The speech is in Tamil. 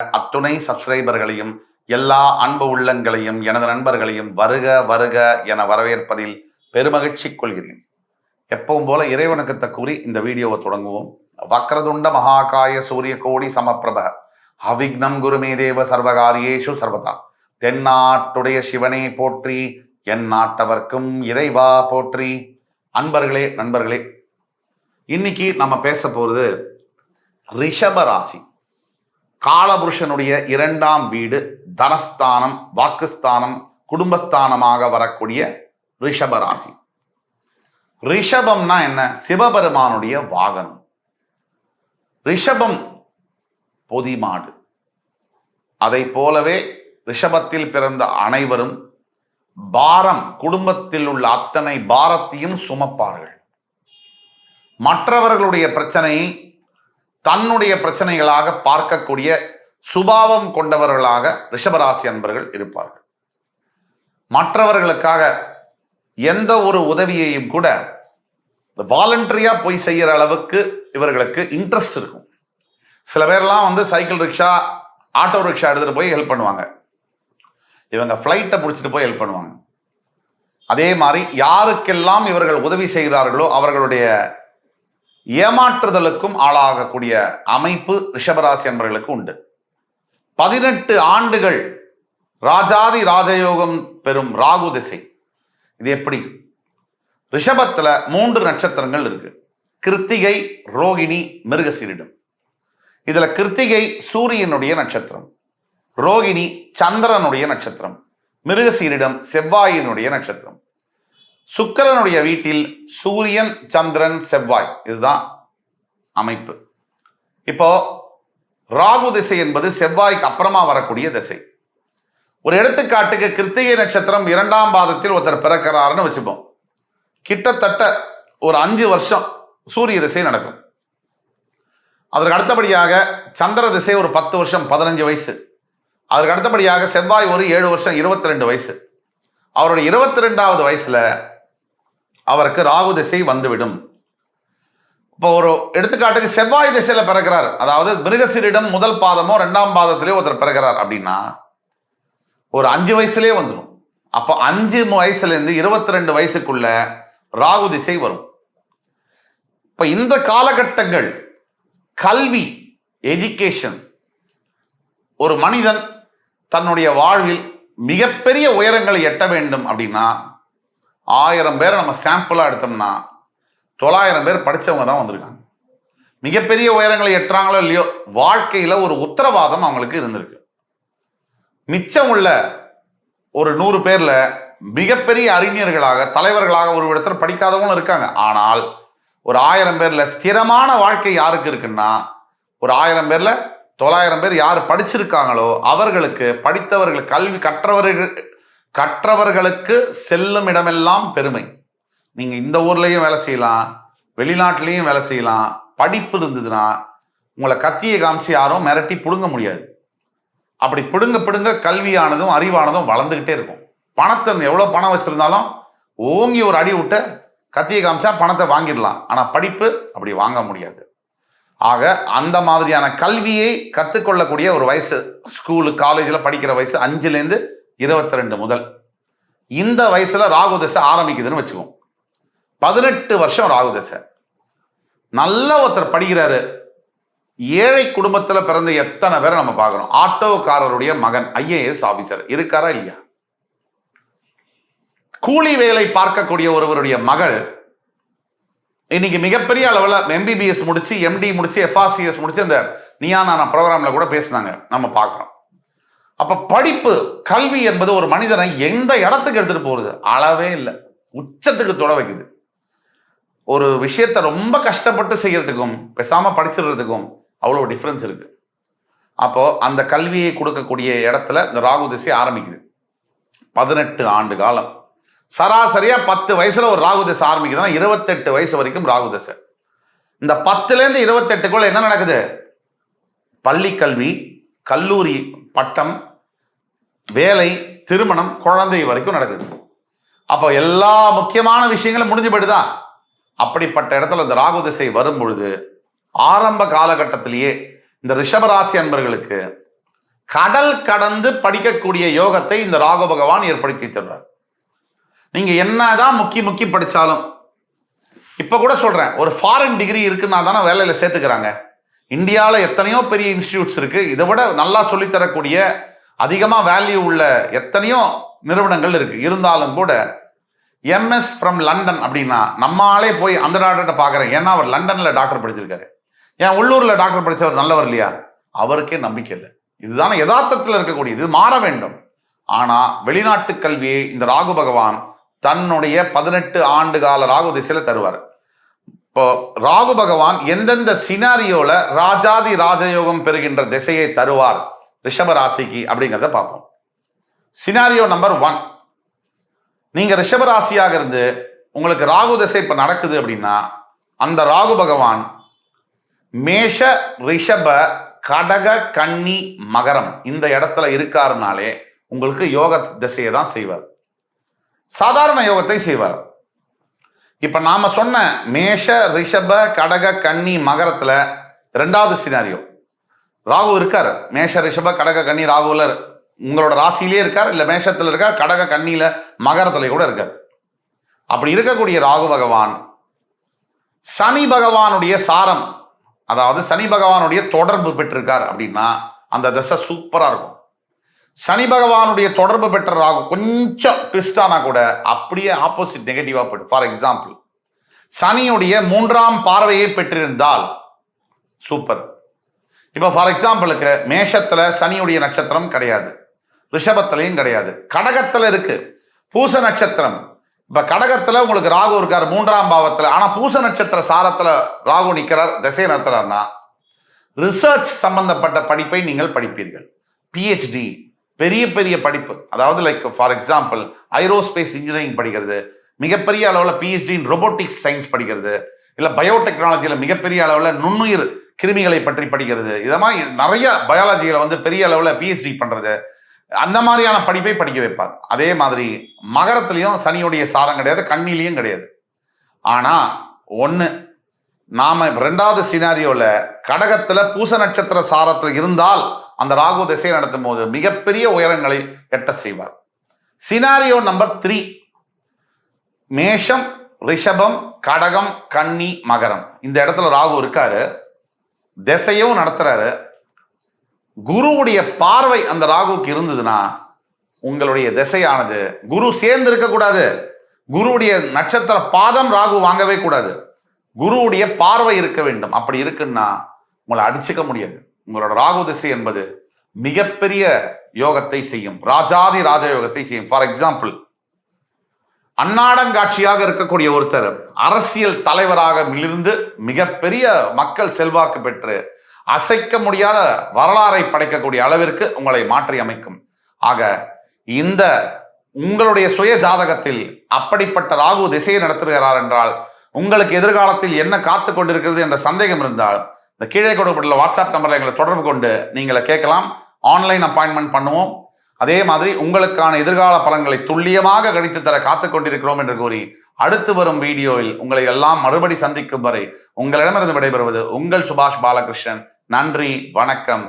அத்துணை சப்ஸ்கிரைபர்களையும் எல்லா அன்பு உள்ளங்களையும் எனது நண்பர்களையும் வருக வருக என வரவேற்பதில் பெருமகிழ்ச்சி கொள்கிறேன். எப்பவும் போல இறைவனுக்கு கூறி இந்த வீடியோவை தொடங்குவோம். வக்ரதுண்ட மகாகாய சூரிய கோடி சமப்பிரப அவிக்னம் குருமே தேவ சர்வகாரியேஷு சர்வதா. தென்னாட்டுடைய சிவனே போற்றி என் நாட்டவர்க்கும் இறைவா போற்றி. அன்பர்களே நண்பர்களே இன்னைக்கு நம்ம பேச போறது ரிஷப ராசி. காலபுருஷனுடைய இரண்டாம் வீடு தனஸ்தானம் வாக்குஸ்தானம் குடும்பஸ்தானமாக வரக்கூடிய ரிஷப ராசி. ரிஷபம்னா என்ன? சிவபெருமானுடைய வாகனம். ரிஷபம் பொதிமாடு. அதை போலவே ரிஷபத்தில் பிறந்த அனைவரும் பாரம் குடும்பத்தில் உள்ள அத்தனை பாரத்தையும் சுமப்பார்கள். மற்றவர்களுடைய பிரச்சனையை தன்னுடைய பிரச்சனைகளாக பார்க்கக்கூடிய சுபாவம் கொண்டவர்களாக ரிஷபராசி அன்பர்கள் இருப்பார்கள். மற்றவர்களுக்காக எந்த ஒரு உதவியையும் கூட வாலண்டரியா போய் செய்யற அளவுக்கு இவர்களுக்கு இன்ட்ரெஸ்ட் இருக்கும். சில பேர்லாம் வந்து சைக்கிள் ரிக்ஷா ஆட்டோ ரிக்ஷா எடுத்துட்டு போய் ஹெல்ப் பண்ணுவாங்க. இவங்க ஃப்ளைட்டை பிடிச்சிட்டு போய் ஹெல்ப் பண்ணுவாங்க. அதே மாதிரி யாருக்கெல்லாம் இவர்கள் உதவி செய்கிறார்களோ அவர்களுடைய ஏமாற்றுதலுக்கும் ஆளாகக்கூடிய அமைப்பு ரிஷபராசி அன்பர்களுக்கு உண்டு. பதினெட்டு ஆண்டுகள் ராஜாதி ராஜயோகம் பெறும் ராகு திசை. இது எப்படி? ரிஷபத்துல மூன்று நட்சத்திரங்கள் இருக்கு. கிருத்திகை ரோகிணி மிருகசீரிடம். இதுல கிருத்திகை சூரியனுடைய நட்சத்திரம். ரோகிணி சந்திரனுடைய நட்சத்திரம். மிருகசீரிடம் செவ்வாயினுடைய நட்சத்திரம். சுக்கிரனுடைய வீட்டில் சூரியன் சந்திரன் செவ்வாய் இதுதான் அமைப்பு. இப்போ ராகு திசை என்பது செவ்வாய்க்கு அப்புறமா வரக்கூடிய திசை. ஒரு எடுத்துக்காட்டுக்கு கிருத்திகை நட்சத்திரம் இரண்டாம் பாதத்தில் ஒருத்தர் பிறக்கிறாருன்னு வச்சுப்போம். கிட்டத்தட்ட ஒரு அஞ்சு வருஷம் சூரிய திசை நடக்கும். அதற்கு அடுத்தபடியாக சந்திர திசை ஒரு பத்து வருஷம் பதினஞ்சு வயசு. அதற்கு அடுத்தபடியாக செவ்வாய் ஒரு ஏழு வருஷம் இருபத்தி ரெண்டு வயசு. அவருடைய இருபத்தி ரெண்டாவது வயசுல அவருக்கு ராகு திசை வந்துவிடும். இப்போ ஒரு எடுத்துக்காட்டுக்கு செவ்வாய் திசையில பிறக்கிறார். அதாவது மிருகசீரிடம் முதல் பாதமோ ரெண்டாம் பாதத்திலே ஒருத்தர் பிறக்கிறார் அப்படின்னா ஒரு அஞ்சு வயசுலயே வந்துடும் அப்போ அஞ்சு வயசுல இருந்து இருபத்தி ரெண்டு வயசுக்குள்ள ராகு திசை வரும். இப்போ இந்த காலகட்டங்கள் கல்வி எஜுகேஷன் ஒரு மனிதன் தன்னுடைய வாழ்வில் மிகப்பெரிய உயரங்களை எட்ட வேண்டும் அப்படின்னா ஆயிரம் பேரை நம்ம சாம்பிளாக எடுத்தோம்னா தொள்ளாயிரம் பேர் படித்தவங்க தான் வந்திருக்காங்க. மிகப்பெரிய உயரங்களை எட்டுறாங்களோ இல்லையோ வாழ்க்கையில் ஒரு உத்தரவாதம் அவங்களுக்கு இருந்திருக்கு. மிச்சம் உள்ள ஒரு நூறு பேரில் மிகப்பெரிய அறிஞர்களாக தலைவர்களாக ஒரு இடத்துல படிக்காதவங்களும் இருக்காங்க. ஆனால் ஒரு ஆயிரம் பேரில் ஸ்திரமான வாழ்க்கை யாருக்கு இருக்குன்னா ஒரு ஆயிரம் பேரில் தொள்ளாயிரம் பேர் யார் படிச்சிருக்காங்களோ அவர்களுக்கு படித்தவர்கள் கல்வி கற்றவர்கள் கற்றவர்களுக்கு செல்லும் இடமெல்லாம் பெருமை. நீங்க இந்த ஊர்லயும் வேலை செய்யலாம் வெளிநாட்டிலையும் வேலை செய்யலாம் படிப்பு இருந்ததுன்னா உங்களை கத்தியை காமிச்சு யாரும் மிரட்டி பிடுங்க முடியாது. அப்படி பிடுங்க பிடுங்க கல்வியானதும் அறிவானதும் வளர்ந்துக்கிட்டே இருக்கும். பணத்தை எவ்வளோ பணம் வச்சிருந்தாலும் ஓங்கி ஒரு அடி விட்டு கத்தியை காமிச்சா பணத்தை வாங்கிடலாம். ஆனால் படிப்பு அப்படி வாங்க முடியாது. ஆக அந்த மாதிரியான கல்வியை கற்றுக்கொள்ளக்கூடிய ஒரு வயசு ஸ்கூலு காலேஜில் படிக்கிற வயசு அஞ்சுலேருந்து இருபத்தி ரெண்டு முதல். இந்த வயசுல ராகு தசை ஆரம்பிக்குதுன்னு வச்சுக்குவோம் பதினெட்டு வருஷம் ராகு தசை. நல்ல ஒருத்தர் படிக்கிறாரு. ஏழை குடும்பத்துல பிறந்த எத்தனை பேரை நம்ம பார்க்கிறோம் ஆட்டோக்காரருடைய மகன் ஐஏஎஸ் ஆபீசர். இருக்காரா இல்லையா? கூலி வேலை பார்க்கக்கூடிய ஒருவருடைய மகள் இன்னைக்கு மிகப்பெரிய அளவில் எம்பிபிஎஸ் முடிச்சு எம்டி முடிச்சு எஃப்ஆர்சிஎஸ் முடிச்சு அந்த நியானான ப்ரோக்ராம்ல கூட பேசினாங்க. நம்ம பார்க்குறோம். அப்ப படிப்பு கல்வி என்பது ஒரு மனிதனை எந்த இடத்துக்கு எடுத்துட்டு போறது? அளவே இல்லை. உச்சத்துக்கு தொட வைக்குது. ஒரு விஷயத்த ரொம்ப கஷ்டப்பட்டு செய்யறதுக்கும் பேசாம படிச்சிடுறதுக்கும் அவ்வளோ டிஃப்ரென்ஸ் இருக்கு. அப்போ அந்த கல்வியை கொடுக்கக்கூடிய இடத்துல இந்த ராகு திசை ஆரம்பிக்குது. பதினெட்டு ஆண்டு காலம். சராசரியா பத்து வயசுல ஒரு ராகு திசை ஆரம்பிக்குதுன்னா இருபத்தெட்டு வயசு வரைக்கும் ராகு திசை. இந்த பத்துலேருந்து இருபத்தெட்டுக்குள்ள என்ன நடக்குது? பள்ளி கல்வி கல்லூரி பட்டம் வேலை திருமணம் குழந்தை வரைக்கும் நடக்குது. அப்போ எல்லா முக்கியமான விஷயங்களும் முடிஞ்சு போயிடுதா? அப்படிப்பட்ட இடத்துல இந்த ராகு திசை வரும் பொழுது ஆரம்ப காலகட்டத்திலேயே இந்த ரிஷபராசி அன்பர்களுக்கு கடல் கடந்து படிக்கக்கூடிய யோகத்தை இந்த ராகு பகவான் ஏற்படுத்தி தருவார். நீங்க என்னதான் முக்கி முக்கி படிச்சாலும் இப்ப கூட சொல்றேன் ஒரு ஃபாரின் டிகிரி இருக்குன்னா தானே வேலையில சேர்த்துக்கிறாங்க. இந்தியாவில் எத்தனையோ பெரிய இன்ஸ்டியூட்ஸ் இருக்கு. இதை விட நல்லா சொல்லித்தரக்கூடிய அதிகமாக வேல்யூ உள்ள எத்தனையோ நிறுவனங்கள் இருக்கு. இருந்தாலும் கூட எம்எஸ் ஃப்ரம் லண்டன் அப்படின்னா நம்ம ஆளே போய் அந்த டாக்டர்கிட்ட பார்க்குறேன். ஏன்னா அவர் லண்டனில் டாக்டர் படிச்சிருக்காரு. ஏன் உள்ளூரில் டாக்டர் படித்தவர் நல்லவர் இல்லையா? அவருக்கே நம்பிக்கை இல்லை. இதுதான் யதார்த்தத்தில் இருக்கக்கூடியது. இது மாற வேண்டும். ஆனால் வெளிநாட்டு கல்வியை இந்த ராகு பகவான் தன்னுடைய பதினெட்டு ஆண்டு கால ராகு திசையில் தருவார். இப்போ ராகு பகவான் எந்தெந்த சினாரியோல ராஜாதி ராஜயோகம் பெறுகின்ற திசையை தருவார்? ரிஷப ராசிக்கு அப்படிங்கிறத பார்ப்போம். சினாரியோ நம்பர் ஒன் நீங்க ரிஷப ராசியாக இருந்து உங்களுக்கு ராகு திசை இப்ப நடக்குது அப்படின்னா அந்த ராகு பகவான் மேஷ ரிஷப கடக கன்னி மகரம் இந்த இடத்துல இருக்காருனாலே உங்களுக்கு யோக திசையை தான் செய்வார். சாதாரண யோகத்தை செய்வார். இப்ப நாம சொன்ன மேஷ ரிஷப கடக கன்னி மகரத்துல ரெண்டாவது சினாரியோ ராகு இருக்கார். மேஷ ரிஷப கடக கன்னி ராகுல உங்களோட ராசியிலே இருக்கார். இல்ல மேஷத்துல இருக்கார் கடக கன்னியில மகரத்துல கூட இருக்கார். அப்படி இருக்கக்கூடிய ராகு பகவான் சனி பகவானுடைய சாரம் அதாவது சனி பகவானுடைய தொடர்பு பெற்றிருக்கார் அப்படின்னா அந்த தசை சூப்பரா இருக்கும். சனி பகவானுடைய தொடர்பு பெற்ற ராகு கொஞ்சம் ட்விஸ்ட் ஆனா கூட அப்படியே ஆப்போசிட் நெகட்டிவா போயிடும். ஃபார் எக்ஸாம்பிள் சனியுடைய மூன்றாம் பார்வையை பெற்றிருந்தால் சூப்பர் இப்போ ஃபார் எக்ஸாம்பிளுக்கு மேஷத்துல சனியுடைய நட்சத்திரம் கிடையாது. ரிஷபத்திலையும் கிடையாது. கடகத்துல இருக்கு. பூச நட்சத்திரம். இப்ப கடகத்துல உங்களுக்கு ராகு இருக்கார் மூன்றாம் பாவத்துல. ஆனா பூச நட்சத்திர சாரத்துல ராகு நிற்கிறார் திசை நடத்துறாருன்னா ரிசர்ச் சம்பந்தப்பட்ட படிப்பை நீங்கள் படிப்பீர்கள். பிஹெச்டி பெரிய பெரிய படிப்பு. அதாவது like for example aerospace engineering படிக்கிறது மிகப்பெரிய அளவில் பிஹெச்டி இன் ரொபோட்டிக்ஸ் சயின்ஸ் படிக்கிறது இல்லை பயோடெக்னாலஜியில் மிகப்பெரிய அளவில் நுண்ணுயிர் கிருமிகளை பற்றி படிக்கிறது. இதை மாதிரி நிறைய பயாலஜியில் வந்து பெரிய அளவில் பிஹெச்டி பண்ணுறது அந்த மாதிரியான படிப்பை படிக்க வைப்பார். அதே மாதிரி மகரத்துலேயும் சனியுடைய சாரம் கிடையாது கண்ணிலையும் கிடையாது. ஆனால் ஒன்று நாம ரெண்டாவது சினாரியோவில் கடகத்தில் பூச நட்சத்திர சாரத்தில் இருந்தால் அந்த ராகு திசை நடத்தும் போது மிகப்பெரிய உயரங்களை எட்ட செய்வார். சினாரியோ நம்பர் த்ரீ மேஷம் ரிஷபம் கடகம் கன்னி மகரம். இந்த இடத்துல ராகு இருக்காரு. திசையும் நடத்துறாரு. குருவுடைய பார்வை அந்த ராகுக்கு இருந்ததுன்னா உங்களுடைய திசையானது குரு சேர்ந்து இருக்கக்கூடாது குருவுடைய நட்சத்திர பாதம் ராகு வாங்கவே கூடாது. குருவுடைய பார்வை இருக்க வேண்டும். அப்படி இருக்குன்னா உங்களை அடிச்சுக்க முடியாது. உங்களோட ராகு திசை என்பது மிகப்பெரிய யோகத்தை செய்யும். ராஜாதி ராஜயோகத்தை செய்யும். ஃபார் எக்ஸாம்பிள் அன்னாடங்காட்சியாக இருக்கக்கூடிய ஒருத்தர் அரசியல் தலைவராக மிளிர்ந்து மிகப்பெரிய மக்கள் செல்வாக்கு பெற்று அசைக்க முடியாத வரலாறை படைக்கக்கூடிய அளவிற்கு உங்களை மாற்றி அமைக்கும். ஆக இந்த உங்களுடைய சுய ஜாதகத்தில் அப்படிப்பட்ட ராகு திசையை நடத்துகிறார் என்றால் உங்களுக்கு எதிர்காலத்தில் என்ன காத்து கொண்டிருக்கிறது என்ற சந்தேகம் இருந்தால் இந்த கீழே கொடுக்கப்பட்டுள்ள வாட்ஸ்அப் நம்பரில் எங்களை தொடர்பு கொண்டு நீங்களை கேட்கலாம். ஆன்லைன் அப்பாயின்மெண்ட் பண்ணுவோம். அதே மாதிரி உங்களுக்கான எதிர்கால பலன்களை துல்லியமாக கணித்து தர காத்து கொண்டிருக்கிறோம் என்று கூறி அடுத்து வரும் வீடியோவில் உங்களை எல்லாம் மறுபடி சந்திக்கும் வரை உங்களிடமிருந்து விடைபெறுவது உங்கள் சுபாஷ் பாலகிருஷ்ணன். நன்றி வணக்கம்.